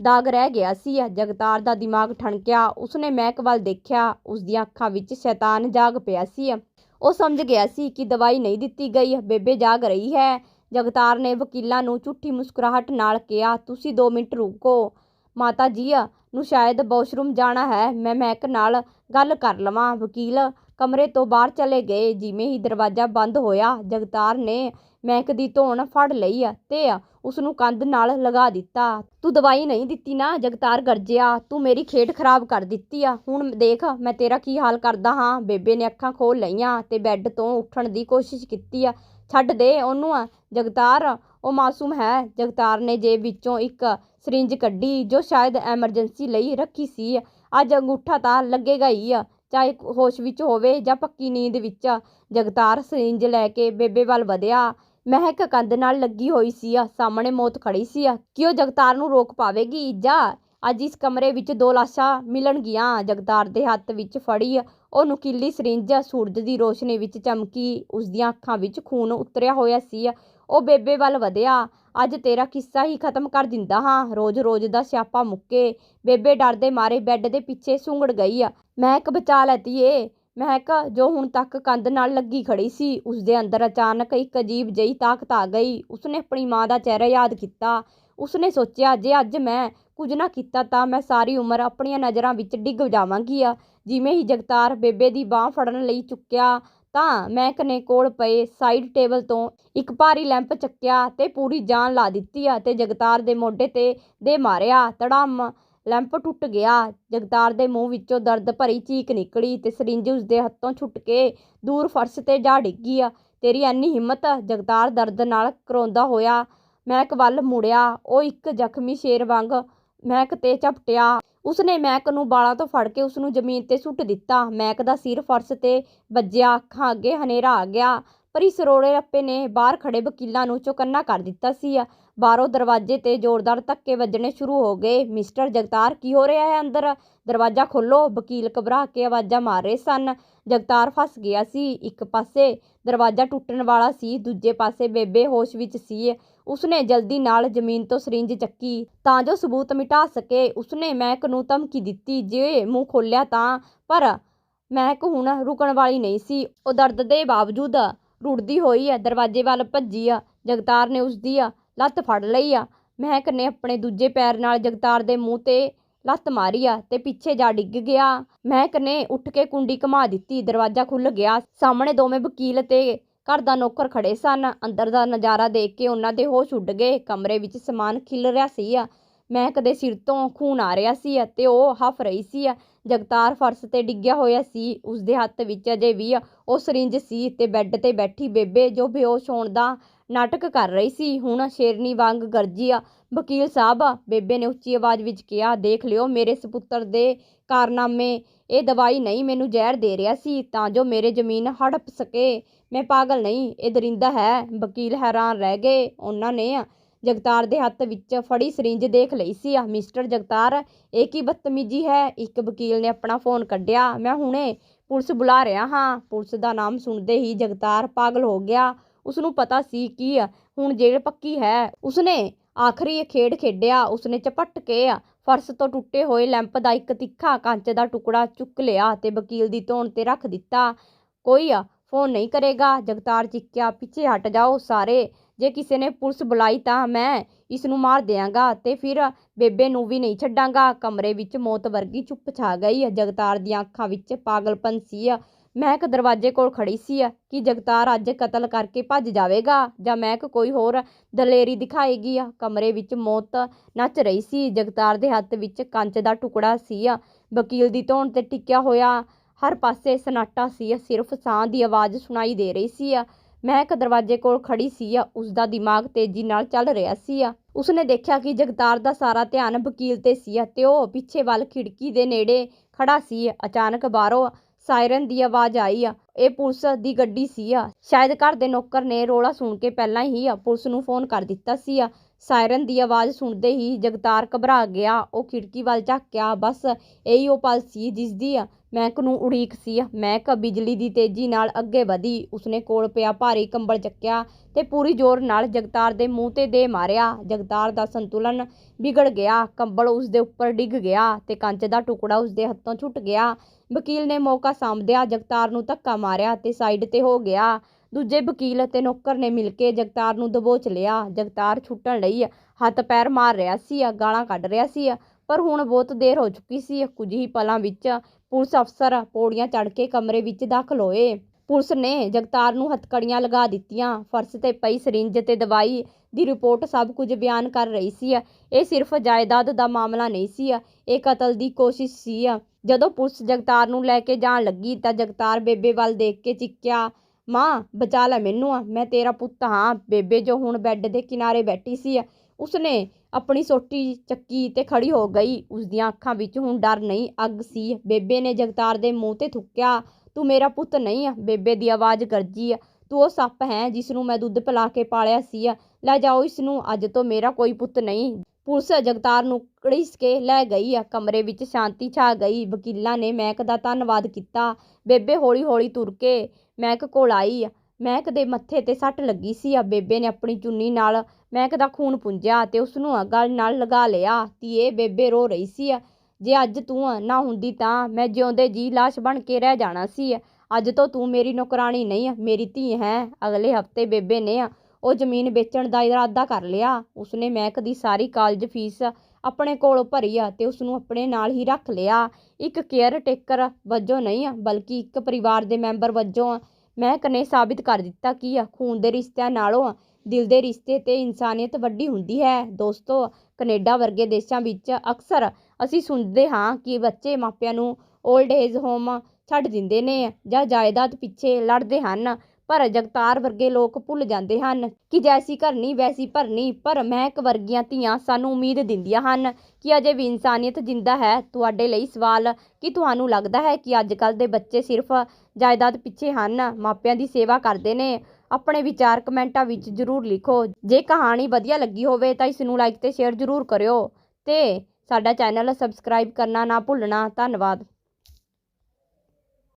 ਦਾਗ ਰਹਿ ਗਿਆ ਸੀ। ਜਗਤਾਰ ਦਾ ਦਿਮਾਗ ਠਣਕਿਆ। ਉਸਨੇ ਮਹਿਕ ਵੱਲ ਦੇਖਿਆ। ਉਸਦੀਆਂ ਅੱਖਾਂ ਵਿੱਚ ਸ਼ੈਤਾਨ ਜਾਗ ਪਿਆ ਸੀ। ਉਹ ਸਮਝ ਗਿਆ ਸੀ ਕਿ ਦਵਾਈ ਨਹੀਂ ਦਿੱਤੀ ਗਈ। ਬੇਬੇ ਜਾਗ ਰਹੀ ਹੈ। ਜਗਤਾਰ ਨੇ ਵਕੀਲਾਂ ਨੂੰ ਝੂਠੀ ਮੁਸਕਰਾਹਟ ਨਾਲ ਕਿਹਾ, ਤੁਸੀਂ 2 ਮਿੰਟ ਰੁਕੋ। ਮਾਤਾ ਜੀ ਨੂੰ ਸ਼ਾਇਦ ਵਾਸ਼ਰੂਮ ਜਾਣਾ ਹੈ। ਮੈਂ ਮਹਿਕ ਨਾਲ ਗੱਲ ਕਰ ਲਵਾਂ। ਵਕੀਲ ਕਮਰੇ ਤੋਂ ਬਾਹਰ ਚਲੇ ਗਏ। ਜਿਵੇਂ ਹੀ ਦਰਵਾਜ਼ਾ ਬੰਦ ਹੋਇਆ, ਜਗਤਾਰ ਨੇ ਮਹਿਕ ਦੀ ਧੌਣ ਫੜ ਲਈ ਤੇ ਉਸਨੂੰ ਕੰਧ ਨਾਲ ਲਗਾ ਦਿੱਤਾ। ਤੂੰ ਦਵਾਈ ਨਹੀਂ ਦਿੱਤੀ ਨਾ, ਜਗਤਾਰ ਗਰਜਿਆ। ਤੂੰ ਮੇਰੀ ਖੇਡ ਖਰਾਬ ਕਰ ਦਿੱਤੀ ਆ। ਹੁਣ ਦੇਖ, ਮੈਂ ਤੇਰਾ ਕੀ ਹਾਲ ਕਰਦਾ ਹਾਂ? ਬੇਬੇ ਨੇ ਅੱਖਾਂ ਖੋਲ ਲਈਆਂ ਤੇ ਬੈੱਡ ਤੋਂ ਉੱਠਣ ਦੀ ਕੋਸ਼ਿਸ਼ ਕੀਤੀ ਆ। ਛੱਡ ਦੇ, ਉਹਨੂੰ ਜਗਤਾਰ, ਉਹ ਮਾਸੂਮ ਹੈ। ਜਗਤਾਰ ਨੇ ਜੇਬ ਵਿੱਚੋਂ ਇੱਕ ਸਰਿੰਜ ਕੱਢੀ, ਜੋ ਸ਼ਾਇਦ ਐਮਰਜੈਂਸੀ ਲਈ ਰੱਖੀ ਸੀ। ਅੱਜ ਅੰਗੂਠਾ ਤਾਂ ਲੱਗੇਗਾ ਹੀ ਆ। ਚਾਹੇ ਹੋਸ਼ ਵਿੱਚ ਹੋਵੇ ਜਾਂ ਪੱਕੀ ਨੀਂਦ ਵਿੱਚ, ਜਗਤਾਰ ਸਰਿੰਜ ਲੈ ਕੇ ਬੇਬੇ ਵੱਲ ਵਧਿਆ। ਮਹਿਕ ਕੰਧ ਨਾਲ ਲੱਗੀ ਹੋਈ ਸੀ ਸਾਹਮਣੇ ਮੌਤ ਖੜੀ ਸੀ ਕਿ ਉਹ ਜਗਤਾਰ ਨੂੰ ਰੋਕ ਪਾਵੇਗੀ? ਜਾਂ, ਅੱਜ ਇਸ ਕਮਰੇ ਵਿੱਚ ਦੋ ਲਾਸ਼ਾਂ ਮਿਲਣਗੀਆਂ। ਜਗਤਾਰ ਦੇ ਹੱਥ ਵਿੱਚ ਫੜੀ ਉਹ ਨੁਕੀਲੀ ਸਰਿੰਜ, ਸੂਰਜ ਦੀ ਰੋਸ਼ਨੀ ਵਿੱਚ ਚਮਕੀ, ਉਸਦੀਆਂ ਅੱਖਾਂ ਵਿੱਚ ਖੂਨ ਉਤਰਿਆ ਹੋਇਆ ਸੀ ਉਹ ਬੇਬੇ ਵੱਲ ਵਧਿਆ। ਅੱਜ ਤੇਰਾ ਕਿੱਸਾ ਹੀ ਖਤਮ ਕਰ ਦਿੰਦਾ ਹਾਂ। ਰੋਜ਼ ਰੋਜ਼ ਦਾ ਸਿਆਪਾ ਮੁੱਕੇ ਬੇਬੇ ਡਰਦੇ ਮਾਰੇ ਬੈੱਡ ਦੇ ਪਿੱਛੇ ਸੁੰਗੜ ਗਈ ਮਹਿਕ, ਬਚਾ ਲੈਤੀ ਏ ਮਹਿਕ, ਜੋ ਹੁਣ ਤੱਕ ਕੰਧ ਨਾਲ ਲੱਗੀ ਖੜੀ ਸੀ, ਉਸਦੇ ਅੰਦਰ ਅਚਾਨਕ ਇੱਕ ਅਜੀਬ ਜਿਹੀ ਤਾਕਤ ਆ ਗਈ। ਉਸਨੇ ਆਪਣੀ ਮਾਂ ਦਾ ਚਿਹਰਾ ਯਾਦ ਕੀਤਾ। ਉਸਨੇ ਸੋਚਿਆ, ਜੇ ਅੱਜ ਮੈਂ ਕੁਝ ਨਾ ਕੀਤਾ ਤਾਂ ਮੈਂ ਸਾਰੀ ਉਮਰ ਆਪਣੀਆਂ ਨਜ਼ਰਾਂ ਵਿੱਚ ਡਿੱਗ ਜਾਵਾਂਗੀ ਆ। ਜਿਵੇਂ ਹੀ ਜਗਤਾਰ ਬੇਬੇ ਦੀ ਬਾਹ ਫੜਨ ਲਈ ਚੁੱਕਿਆ ਤਾਂ ਮਹਿਕ ਨੇ ਕੋਲ ਪਏ ਸਾਈਡ ਟੇਬਲ ਤੋਂ ਇੱਕ ਭਾਰੀ ਲੈਂਪ ਚੱਕਿਆ ਤੇ ਪੂਰੀ ਜਾਨ ਲਾ ਦਿੱਤੀ ਅਤੇ ਜਗਤਾਰ ਦੇ ਮੋਢੇ ਤੇ ਦੇ ਮਾਰਿਆ। ਧੜਮ ਲੈਂਪ ਟੁੱਟ ਗਿਆ। ਜਗਤਾਰ ਦੇ ਮੂੰਹ ਵਿੱਚੋਂ ਦਰਦ ਭਰੀ ਚੀਕ ਨਿਕਲੀ ਤੇ ਸਰਿੰਜ ਉਸਦੇ ਹੱਥੋਂ ਛੁੱਟ ਕੇ ਦੂਰ ਫਰਸ਼ ਤੇ ਜਾ ਡਿੱਗੀ ਤੇਰੀ ਐਨੀ ਹਿੰਮਤ? ਜਗਤਾਰ ਦਰਦ ਨਾਲ ਕਰੋਂਦਾ ਹੋਇਆ ਮਹਿਕ ਵੱਲ ਮੁੜਿਆ। ਉਹ ਇੱਕ ਜ਼ਖਮੀ ਸ਼ੇਰ ਵਾਂਗ ਮਹਿਕ ਤੇ ਝਪਟਿਆ। ਉਸਨੇ ਮੈਕ ਨੂੰ ਬਾਲਾਂ ਤੋਂ ਫੜ ਕੇ ਉਸਨੂੰ ਜ਼ਮੀਨ ਤੇ ਸੁੱਟ ਦਿੱਤਾ। ਮੈਕ ਦਾ ਸਿਰ ਫਰਸ਼ ਤੇ ਵੱਜਿਆ, ਅੱਖਾਂ ਅੱਗੇ ਹਨੇਰਾ ਆ ਗਿਆ, ਪਰ ਇਸ ਰੋੜੇ ਰੱਪੇ ਨੇ ਬਾਹਰ ਖੜੇ ਵਕੀਲਾਂ ਨੂੰ ਚੌਕੰਨਾ ਕਰ ਦਿੱਤਾ ਸੀ। ਬਾਹਰੋਂ ਦਰਵਾਜ਼ੇ ਤੇ ਜ਼ੋਰਦਾਰ ਧੱਕੇ ਵੱਜਣੇ ਸ਼ੁਰੂ ਹੋ ਗਏ। ਮਿਸਟਰ ਜਗਤਾਰ, ਕੀ ਹੋ ਰਿਹਾ ਹੈ ਅੰਦਰ? ਦਰਵਾਜ਼ਾ ਖੋਲੋ। ਵਕੀਲ ਘਬਰਾ ਕੇ ਆਵਾਜ਼ਾਂ ਮਾਰ ਰਹੇ ਸਨ। ਜਗਤਾਰ ਫਸ ਗਿਆ ਸੀ। ਇੱਕ ਪਾਸੇ ਦਰਵਾਜ਼ਾ ਟੁੱਟਣ ਵਾਲਾ ਸੀ, ਦੂਜੇ ਪਾਸੇ ਬੇਬੇ ਹੋਸ਼ ਵਿੱਚ ਸੀ। ਉਸਨੇ ਜਲਦੀ ਨਾਲ ਜ਼ਮੀਨ ਤੋਂ ਸਰਿੰਜ ਚੱਕੀ ਤਾਂ ਜੋ ਸਬੂਤ ਮਿਟਾ ਸਕੇ। ਉਸਨੇ ਮਹਿਕ ਨੂੰ ਧਮਕੀ ਦਿੱਤੀ, ਜੇ ਮੂੰਹ ਖੋਲਿਆ ਤਾਂ। ਪਰ ਮਹਿਕ ਹੁਣ ਰੁਕਣ ਵਾਲੀ ਨਹੀਂ ਸੀ। ਉਹ ਦਰਦ ਦੇ ਬਾਵਜੂਦ ਰੁੜਦੀ ਹੋਈ ਆ, ਦਰਵਾਜ਼ੇ ਵੱਲ ਭੱਜੀ ਆ। ਜਗਤਾਰ ਨੇ ਉਸਦੀ ਲੱਤ ਫੜ ਲਈ ਆ। ਮਹਿਕ ਨੇ ਆਪਣੇ ਦੂਜੇ ਪੈਰ ਨਾਲ ਜਗਤਾਰ ਦੇ ਮੂੰਹ ਤੇ ਲੱਤ ਮਾਰੀ ਆ ਤੇ ਪਿੱਛੇ ਜਾ ਡਿੱਗ ਗਿਆ। ਮਹਿਕ ਨੇ ਉੱਠ ਕੇ ਕੁੰਡੀ ਘੁਮਾ ਦਿੱਤੀ। ਦਰਵਾਜ਼ਾ ਖੁੱਲ ਗਿਆ। ਸਾਹਮਣੇ ਦੋਵੇਂ ਵਕੀਲ ਤੇ ਘਰ ਦਾ ਨੌਕਰ ਖੜੇ ਸਨ। ਅੰਦਰ ਦਾ ਨਜ਼ਾਰਾ ਦੇਖ ਕੇ ਉਹਨਾਂ ਦੇ ਹੋਸ਼ ਉੱਡ ਗਏ। ਕਮਰੇ ਵਿੱਚ ਸਮਾਨ ਖਿਲ ਰਿਹਾ ਸੀ। ਆ ਮਹਿਕ ਦੇ ਸਿਰ ਤੋਂ ਖੂਨ ਆ ਰਿਹਾ ਸੀ ਅਤੇ ਉਹ ਹਫ ਰਹੀ ਸੀ। ਜਗਤਾਰ ਫਰਸ਼ ਤੇ ਡਿੱਗਿਆ ਹੋਇਆ ਸੀ। ਉਸਦੇ ਹੱਥ ਵਿੱਚ ਅਜੇ ਵੀ ਉਹ ਸਰਿੰਜ ਸੀ ਤੇ ਬੈੱਡ ਤੇ ਬੈਠੀ ਬੇਬੇ ਜੋ ਬੇਹੋਸ਼ ਹੋਣ ਦਾ ਨਾਟਕ ਕਰ ਰਹੀ ਸੀ। ਹੁਣ ਸ਼ੇਰਨੀ ਵਾਂਗ ਗਰਜੀ ਆ। ਵਕੀਲ ਸਾਹਿਬ, ਬੇਬੇ ਨੇ ਉੱਚੀ ਆਵਾਜ਼ ਵਿੱਚ ਕਿਹਾ, ਦੇਖ ਲਿਓ ਮੇਰੇ ਸੁਪੁੱਤਰ ਦੇ ਕਾਰਨਾਮੇ ਇਹ ਦਵਾਈ ਨਹੀਂ ਮੈਨੂੰ ਜ਼ਹਿਰ ਦੇ ਰਿਹਾ ਸੀ, ਤਾਂ ਜੋ ਮੇਰੇ ਜ਼ਮੀਨ ਹੜਪ ਸਕੇ। ਮੈਂ ਪਾਗਲ ਨਹੀਂ, ਇਹ ਦਰਿੰਦਾ ਹੈ, ਵਕੀਲ ਹੈਰਾਨ ਰਹਿ ਗਏ। ਉਹਨਾਂ ਨੇ ਜਗਤਾਰ ਦੇ ਹੱਥ ਵਿੱਚ ਫੜੀ ਸਰਿੰਜ ਦੇਖ ਲਈ ਸੀ। ਮਿਸਟਰ ਜਗਤਾਰ, ਇਹ ਕੀ ਬਦਤਮੀਜੀ ਹੈ? ਇੱਕ ਵਕੀਲ ਨੇ ਆਪਣਾ ਫੋਨ ਕੱਢਿਆ। ਮੈਂ ਹੁਣੇ ਪੁਲਿਸ ਬੁਲਾ ਰਿਹਾ ਹਾਂ। ਪੁਲਿਸ ਦਾ ਨਾਮ ਸੁਣਦੇ ਹੀ ਜਗਤਾਰ ਪਾਗਲ ਹੋ ਗਿਆ। ਉਸਨੂੰ ਪਤਾ ਸੀ ਕਿ ਹੁਣ ਜੇਲ੍ਹ ਪੱਕੀ ਹੈ। ਉਸਨੇ ਆਖਰੀ ਖੇਡ ਖੇਡਿਆ। ਉਸਨੇ ਝਪਟ ਕੇ ਫਰਸ਼ ਤੋਂ ਟੁੱਟੇ ਹੋਏ ਲੈਂਪ ਦਾ ਇੱਕ ਤਿੱਖਾ ਕੰਚ ਦਾ ਟੁਕੜਾ ਚੁੱਕ ਲਿਆ ਤੇ ਵਕੀਲ ਦੀ ਧੌਣ ਤੇ ਰੱਖ ਦਿੱਤਾ। ਕੋਈ ਫੋਨ ਨਹੀਂ ਕਰੇਗਾ। ਜਗਤਾਰ ਚਿੱਕਿਆ, ਪਿੱਛੇ ਹਟ ਜਾਓ ਸਾਰੇ। ਜੇ ਕਿਸੇ ਨੇ ਪੁਲਿਸ ਬੁਲਾਈ ਤਾਂ ਮੈਂ ਇਸ ਨੂੰ ਮਾਰ ਦਿਆਂਗਾ ਤੇ ਫਿਰ ਬੇਬੇ ਨੂੰ ਵੀ ਨਹੀਂ ਛੱਡਾਂਗਾ। ਕਮਰੇ ਵਿੱਚ ਮੌਤ ਵਰਗੀ ਚੁੱਪ ਛਾ ਗਈ। ਜਗਤਾਰ ਦੀਆਂ ਅੱਖਾਂ ਵਿੱਚ ਪਾਗਲਪਨ ਸੀ। ਮੈਂ ਇੱਕ ਦਰਵਾਜ਼ੇ ਕੋਲ ਖੜੀ ਸੀ ਕਿ ਜਗਤਾਰ ਅੱਜ ਕਤਲ ਕਰਕੇ ਭੱਜ ਜਾਵੇਗਾ ਜਾਂ ਮਹਿਕ ਕੋਈ ਹੋਰ ਦਲੇਰੀ ਦਿਖਾਏਗੀ ਕਮਰੇ ਵਿੱਚ ਮੌਤ ਨੱਚ ਰਹੀ ਸੀ। ਜਗਤਾਰ ਦੇ ਹੱਥ ਵਿੱਚ ਕੰਚ ਦਾ ਟੁਕੜਾ ਸੀ ਵਕੀਲ ਦੀ ਧੌਣ ਤੇ ਟਿਕਿਆ ਹੋਇਆ ਹਰ ਪਾਸੇ ਸਨਾਟਾ ਸੀ ਸਿਰਫ ਸਾਹ ਦੀ ਆਵਾਜ਼ ਸੁਣਾਈ ਦੇ ਰਹੀ ਸੀ ਮੈਂ ਇੱਕ ਦਰਵਾਜ਼ੇ ਕੋਲ ਖੜੀ ਸੀ ਉਸ ਦਾ ਦਿਮਾਗ ਤੇਜ਼ੀ ਨਾਲ ਚੱਲ ਰਿਹਾ ਸੀ ਉਸਨੇ ਦੇਖਿਆ ਕਿ ਜਗਤਾਰ ਦਾ ਸਾਰਾ ਧਿਆਨ ਵਕੀਲ ਤੇ ਸੀ ਤੇ ਉਹ ਪਿੱਛੇ ਵੱਲ ਖਿੜਕੀ ਦੇ ਨੇੜੇ ਖੜਾ ਸੀ। ਅਚਾਨਕ ਬਾਹਰੋਂ ਸਾਇਰਨ ਦੀ ਆਵਾਜ਼ ਆਈ ਆ। ਇਹ ਪੁਲਿਸ ਦੀ ਗੱਡੀ ਸੀ ਆ। ਸ਼ਾਇਦ ਘਰ ਦੇ ਨੌਕਰ ਨੇ ਰੋਲਾ ਸੁਣ ਕੇ ਪਹਿਲਾਂ ਹੀ ਆ ਪੁਲਿਸ ਨੂੰ ਫੋਨ ਕਰ ਦਿੱਤਾ ਸੀ ਆ। ਸਾਇਰਨ ਦੀ ਆਵਾਜ਼ ਸੁਣਦੇ ਹੀ ਜਗਤਾਰ ਘਬਰਾ ਗਿਆ। ਉਹ ਖਿੜਕੀ ਵੱਲ ਝਾਕਿਆ। ਬਸ ਇਹੀ ਉਹ ਪਲ ਸੀ ਜਿਸ ਦੀ ਮਹਿਕ ਨੂੰ ਉਡੀਕ ਸੀ। ਮਹਿਕ ਬਿਜਲੀ ਦੀ ਤੇਜ਼ੀ ਨਾਲ ਅੱਗੇ ਵਧੀ। ਉਸਨੇ ਕੋਲ ਪਿਆ ਭਾਰੀ ਕੰਬਲ ਚੱਕਿਆ ਤੇ ਪੂਰੀ ਜ਼ੋਰ ਨਾਲ ਜਗਤਾਰ ਦੇ ਮੂੰਹ ਤੇ ਦੇ ਮਾਰਿਆ। ਜਗਤਾਰ ਦਾ ਸੰਤੁਲਨ ਵਿਗੜ ਗਿਆ। ਕੰਬਲ ਉਸ ਦੇ ਉੱਪਰ ਡਿੱਗ ਗਿਆ ਤੇ ਕੰਚ ਦਾ ਟੁਕੜਾ ਉਸ ਦੇ ਹੱਥੋਂ ਛੁੱਟ ਗਿਆ। ਵਕੀਲ ਨੇ ਮੌਕਾ ਸਾਂਭਦਿਆਂ ਜਗਤਾਰ ਨੂੰ ਧੱਕਾ ਮਾਰਿਆ ਤੇ ਸਾਈਡ ਤੇ ਹੋ ਗਿਆ। ਦੂਜੇ ਵਕੀਲ ਅਤੇ ਨੌਕਰ ਨੇ ਮਿਲ ਕੇ ਜਗਤਾਰ ਨੂੰ ਦਬੋਚ ਲਿਆ। ਜਗਤਾਰ ਛੁੱਟਣ ਲਈ ਹੱਥ ਪੈਰ ਮਾਰ ਰਿਹਾ ਸੀ, ਗਾਲਾਂ ਕੱਢ ਰਿਹਾ ਸੀ, ਪਰ ਹੁਣ ਬਹੁਤ ਦੇਰ ਹੋ ਚੁੱਕੀ ਸੀ। ਕੁਝ ਹੀ ਪਲਾਂ ਵਿੱਚ ਪੁਲਿਸ ਅਫਸਰ ਪੌੜੀਆਂ ਚੜ੍ਹ ਕੇ ਕਮਰੇ ਵਿੱਚ ਦਾਖਲ ਹੋਏ। ਪੁਲਿਸ ਨੇ ਜਗਤਾਰ ਨੂੰ ਹੱਥਕੜੀਆਂ ਲਗਾ ਦਿੱਤੀਆਂ। ਫਰਸ਼ ਤੇ ਪਈ ਸਰਿੰਜ ਤੇ ਦਵਾਈ ਦੀ ਰਿਪੋਰਟ ਸਭ ਕੁਝ ਬਿਆਨ ਕਰ ਰਹੀ ਸੀ। ਇਹ ਸਿਰਫ ਜਾਇਦਾਦ ਦਾ ਮਾਮਲਾ ਨਹੀਂ ਸੀ। ਇਹ ਕਤਲ ਦੀ ਕੋਸ਼ਿਸ਼ ਸੀ। ਜਦੋਂ ਪੁਲਿਸ ਜਗਤਾਰ ਨੂੰ ਲੈ ਕੇ ਜਾਣ ਲੱਗੀ ਤਾਂ ਜਗਤਾਰ ਬੇਬੇ ਵੱਲ ਦੇਖ ਕੇ ਚਿੱਕਿਆ ਮਾਂ, ਬਚਾ ਲੈ ਮੈਨੂੰ ਆ, ਮੈਂ ਤੇਰਾ ਪੁੱਤ ਹਾਂ। ਬੇਬੇ ਜੋ ਹੁਣ ਬੈੱਡ ਦੇ ਕਿਨਾਰੇ ਬੈਠੀ ਸੀ ਉਸਨੇ ਆਪਣੀ ਸੋਟੀ ਚੱਕੀ ਤੇ ਖੜੀ ਹੋ ਗਈ। ਉਸ ਦੀਆਂ ਅੱਖਾਂ ਵਿੱਚ ਹੁਣ ਡਰ ਨਹੀਂ, ਅੱਗ ਸੀ। ਬੇਬੇ ਨੇ ਜਗਤਾਰ ਦੇ ਮੂੰਹ ਤੇ ਥੁੱਕਿਆ, ਤੂੰ ਮੇਰਾ ਪੁੱਤ ਨਹੀਂ ਆ, ਬੇਬੇ ਦੀ ਆਵਾਜ਼ ਗਰਜੀ ਆ। ਤੂੰ ਉਹ ਸੱਪ ਹੈ ਜਿਸ ਨੂੰ ਮੈਂ ਦੁੱਧ ਪਿਲਾ ਕੇ ਪਾਲਿਆ ਸੀ ਲੈ ਜਾਓ ਇਸ ਨੂੰ ਅੱਜ ਤੋਂ ਮੇਰਾ ਕੋਈ ਪੁੱਤ ਨਹੀਂ। ਪੁਲਿਸ ਜਗਤਾਰ ਨੂੰ ਘੜੀਸ ਕੇ ਲੈ ਗਈ ਆ। ਕਮਰੇ ਵਿੱਚ ਸ਼ਾਂਤੀ ਛਾ ਗਈ। ਵਕੀਲਾਂ ਨੇ ਮਹਿਕ ਦਾ ਧੰਨਵਾਦ ਕੀਤਾ। ਬੇਬੇ ਹੌਲੀ ਹੌਲੀ ਤੁਰ ਕੇ ਮਹਿਕ ਕੋਲ ਆਈ। ਆ ਮਹਿਕ ਦੇ ਮੱਥੇ ਤੇ ਸੱਟ ਲੱਗੀ ਸੀ। ਆ ਬੇਬੇ ਨੇ ਆਪਣੀ ਚੁੰਨੀ ਨਾਲ ਮਹਿਕ ਦਾ ਖੂਨ ਪੁੰਝਿਆ ਤੇ ਉਸ ਨੂੰ ਗਲ ਨਾਲ ਲਗਾ ਲਿਆ। ਧੀਏ, ਬੇਬੇ ਰੋ ਰਹੀ ਸੀ। ਜੇ ਅੱਜ ਤੂੰ ਨਾ ਹੁੰਦੀ ਤਾਂ ਮੈਂ ਜਿਉਂਦੇ ਜੀ ਲਾਸ਼ ਬਣ ਕੇ ਰਹਿ ਜਾਣਾ ਸੀ। ਅੱਜ ਤੋਂ ਤੂੰ ਮੇਰੀ ਨੌਕਰਾਨੀ ਨਹੀਂ, ਮੇਰੀ ਧੀ ਹੈ। ਅਗਲੇ ਹਫ਼ਤੇ ਬੇਬੇ ਨੇ ਉਹ ਜ਼ਮੀਨ ਵੇਚਣ ਦਾ ਇਰਾਦਾ ਕਰ ਲਿਆ। ਉਸਨੇ ਮਹਿਕ ਦੀ ਸਾਰੀ ਕਾਲਜ ਫੀਸ ਆਪਣੇ ਕੋਲੋਂ ਭਰੀ ਆ ਤੇ ਉਸ ਨੂੰ ਆਪਣੇ ਨਾਲ ਹੀ ਰੱਖ ਲਿਆ। ਇੱਕ ਕੇਅਰ ਟੇਕਰ ਵਜੋਂ ਨਹੀਂ ਬਲਕਿ ਇੱਕ ਪਰਿਵਾਰ ਦੇ ਮੈਂਬਰ ਵਜੋਂ ਮਹਿਕ ਨੇ ਸਾਬਿਤ ਕਰ ਦਿੱਤਾ ਕਿ ਖੂਨ ਦੇ ਰਿਸ਼ਤਿਆਂ ਨਾਲੋਂ ਦਿਲ ਦੇ ਰਿਸ਼ਤੇ ਤੇ ਇਨਸਾਨੀਅਤ ਵੱਡੀ ਹੁੰਦੀ ਹੈ। ਦੋਸਤੋ, ਕੈਨੇਡਾ ਵਰਗੇ ਦੇਸ਼ਾਂ ਵਿੱਚ ਅਕਸਰ ਅਸੀਂ ਸੁਣਦੇ ਹਾਂ ਕਿ ਬੱਚੇ ਮਾਪਿਆਂ ਨੂੰ 올ਡ ਏਜ ਹੋਮ ਛੱਡ ਦਿੰਦੇ ਨੇ ਜਾਂ ਜਾਇਦਾਦ ਪਿੱਛੇ ਲੜਦੇ ਹਨ। ਪਰ ਜਗਤਾਰ ਵਰਗੇ ਲੋਕ ਭੁੱਲ ਜਾਂਦੇ ਹਨ ਕਿ ਜੈਸੀ ਕਰਨੀ ਵੈਸੀ ਭਰਨੀ, ਪਰ ਮਹਿਕ ਵਰਗੀਆਂ ਧੀਆਂ ਸਾਨੂੰ ਉਮੀਦ ਦਿੰਦੀਆਂ ਹਨ ਕਿ ਅਜੇ ਵੀ ਇਨਸਾਨੀਅਤ ਜਿੰਦਾ ਹੈ। ਤੁਹਾਡੇ ਲਈ ਸਵਾਲ ਕਿ ਤੁਹਾਨੂੰ ਲੱਗਦਾ ਹੈ ਕਿ ਅੱਜ ਕੱਲ੍ਹ ਦੇ ਬੱਚੇ ਸਿਰਫ ਜਾਇਦਾਦ ਪਿੱਛੇ ਹਨ, ਮਾਪਿਆਂ ਦੀ ਸੇਵਾ ਕਰਦੇ ਨੇ? ਆਪਣੇ ਵਿਚਾਰ ਕਮੈਂਟਾਂ ਵਿੱਚ ਜ਼ਰੂਰ ਲਿਖੋ। ਜੇ ਕਹਾਣੀ ਵਧੀਆ ਲੱਗੀ ਹੋਵੇ ਤਾਂ ਇਸ ਨੂੰ ਲਾਈਕ ਤੇ ਸ਼ੇਅਰ ਜ਼ਰੂਰ ਕਰਿਓ। ਤੇ ਸਾਡਾ ਚੈਨਲ ਸਬਸਕ੍ਰਾਈਬ ਕਰਨਾ ਨਾ ਭੁੱਲਣਾ। ਧੰਨਵਾਦ।